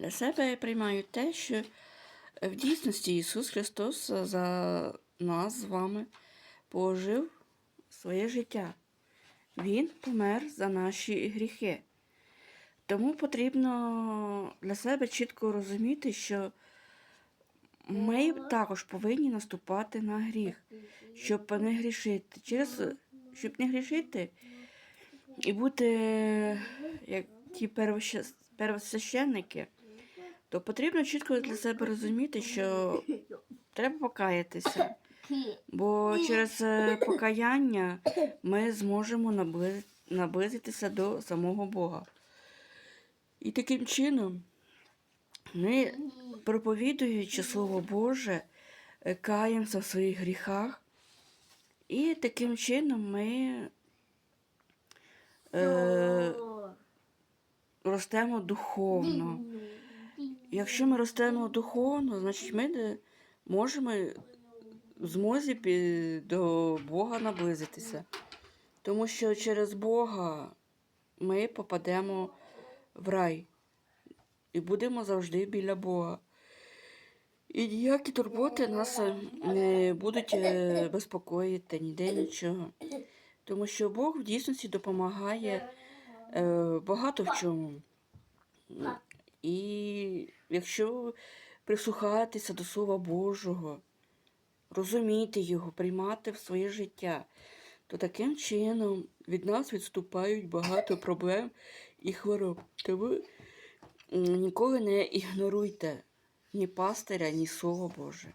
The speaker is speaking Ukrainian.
Для себе я приймаю те, що в дійсності Ісус Христос за нас з вами положив своє життя. Він помер за наші гріхи. Тому потрібно для себе чітко розуміти, що ми також повинні наступати на гріх, щоб не грішити. Через щоб не грішити і бути як ті первосвященники, то потрібно чітко для себе розуміти, що треба покаятися. Бо через е, покаяння ми зможемо наблизитися до самого Бога. І таким чином ми, проповідуючи Слово Боже, е, каємося в своїх гріхах, і таким чином ми е, ростемо духовно. Якщо ми ростемо духовно, значить ми можемо в змозі до Бога наблизитися. Тому що через Бога ми попадемо в рай і будемо завжди біля Бога. І ніякі турботи нас е, не будуть е, безпокоїти ніде нічого. Тому що Бог в дійсності допомагає е, багато в чому. І якщо прислухатися до Слова Божого, розуміти його, приймати в своє життя, то таким чином від нас відступають багато проблем і хвороб. Тому ви ніколи не ігноруйте ні пастиря, ні Слово Боже.